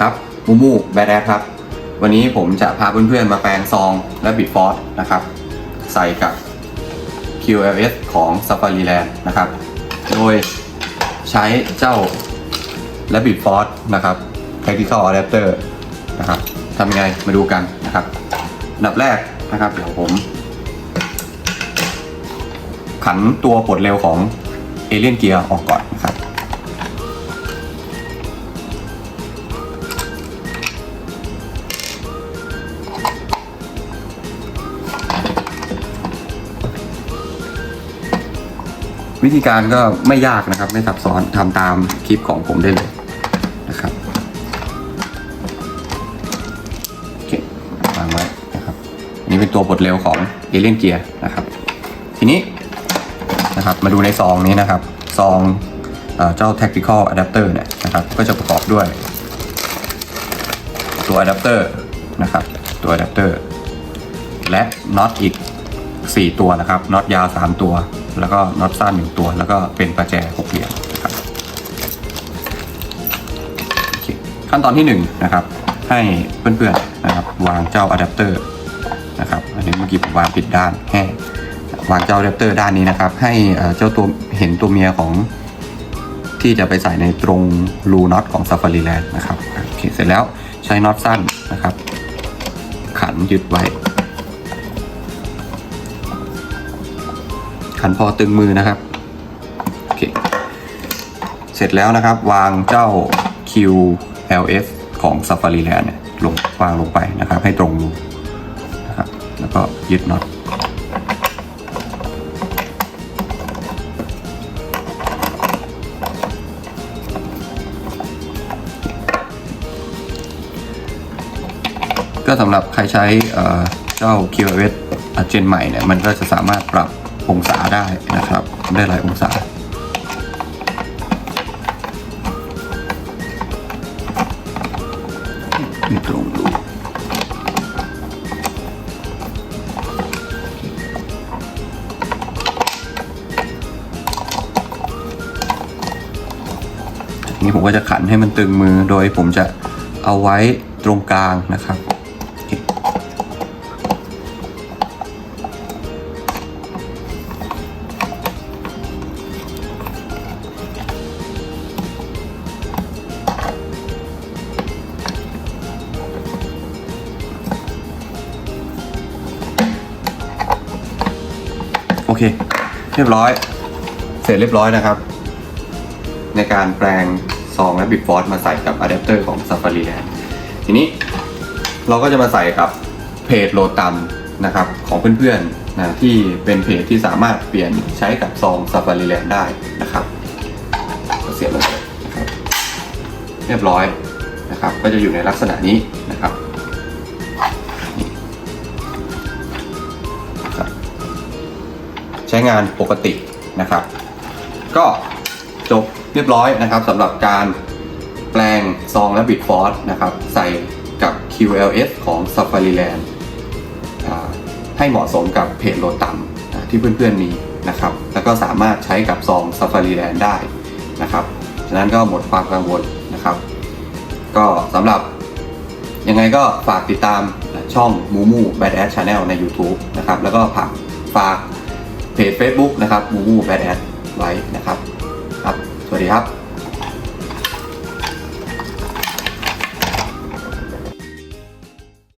ครับมูมูแบดแอครับ วันนี้ผมจะพาเพื่อนๆ มาแปลงซองและบิดฟอร์นะครับ ใส่กับ QLS ของ Safari Land นะครับ โดยใช้เจ้า Rabbit Force นะครับ Practical Adapter นะครับทำยังไงมาดูกันนะครับอันดับแรกนะครับ เดี๋ยวผม ขันตัวปลดเร็วของ Alien Gear ออกก่อนนะครับ วิธีการก็ไม่ยากนะครับ ไม่ซับซ้อนทำตามคลิปของผมได้เลยนะครับโอเควางไว้นะครับอันนี้เป็นตัวบทเร็วของ Alien Gear นะครับ ทีนี้นะครับมาดูในซองนี้นะครับซองเอเจ้า Tactical Adapter เนี่ยนะครับก็จะประกอบด้วย ตัวอะแดปเตอร์นะครับตัวอะแดปเตอร์และน็อตอีก 4 ตัวนะครับน็อตยาว 3 ตัว แล้วก็น็อตสั้น1ตัว แล้วก็เป็นประแจ6เหลี่ยมครับขั้นตอนที่1นะครับให้เพื่อนๆนะครับวางเจ้าอะแดปเตอร์นะครับอันนี้เมื่อกี้ผมวางผิดด้านแห้วางเจ้าอะแดปเตอร์ด้านนี้นะครับ ให้เอ่อเจ้าตัวเห็นตัวเมียของที่จะไปใส่ในตรงรูน็อตของ Safari Land นะครับโอเคเสร็จแล้วใช้น็อตสั้นนะครับ ขันยึดไว้ ขันพอตึงมือนะครับโอเคเสร็จแล้วนะครับ วางเจ้า QLS ของ Safari Land เนี่ยลงวางลงไปนะครับ ให้ตรงรูนะครับ แล้วก็ยึดน็อตก็สำหรับใครใช้เจ้า QoS เจนใหม่เนี่ย มันก็จะสามารถปรับ องศาได้นะครับได้หลายองศาไม่ตรงรูนี้ผมก็จะขันให้มันตึงมือโดยผมจะเอาไว้ตรงกลางนะครับ เค เรียบร้อย เสร็จเรียบร้อยนะครับ ในการแปลงซองและบิดฟอร์ดมาใส่กับอะแดปเตอร์ของ Safari Land ทีนี้เราก็จะมาใส่กับเพจโลตามนะครับของเพื่อนๆนะที่เป็นเพจที่สามารถเปลี่ยนใช้กับซอง Safari Land ได้นะครับเสียบลงไปนะครับเรียบร้อยนะครับ ก็จะอยู่ในลักษณะนี้นะครับ ช้งานปกตินะครับ ก็จบเรียบร้อยนะครับสำหรับการแปลงซองและบิดฟอร์นะครับ ใส่กับ QLS ของ Safari Land ให้เหมาะสมกับเพจโหลดต่ำที่เพื่อนๆมีนะครับ แล้วก็สามารถใช้กับซอง Safari Land ได้นะครับฉะนั้นก็หมดความกังวลนะครับ ก็สำหรับยังไงก็ฝากติดตามช่อง Mumu Badass Channel ใน YouTube นะครับ แล้วก็ฝากฝาก เพจ Facebook นะครับ Mumu Badass ไว้นะครับครับ สวัสดีครับ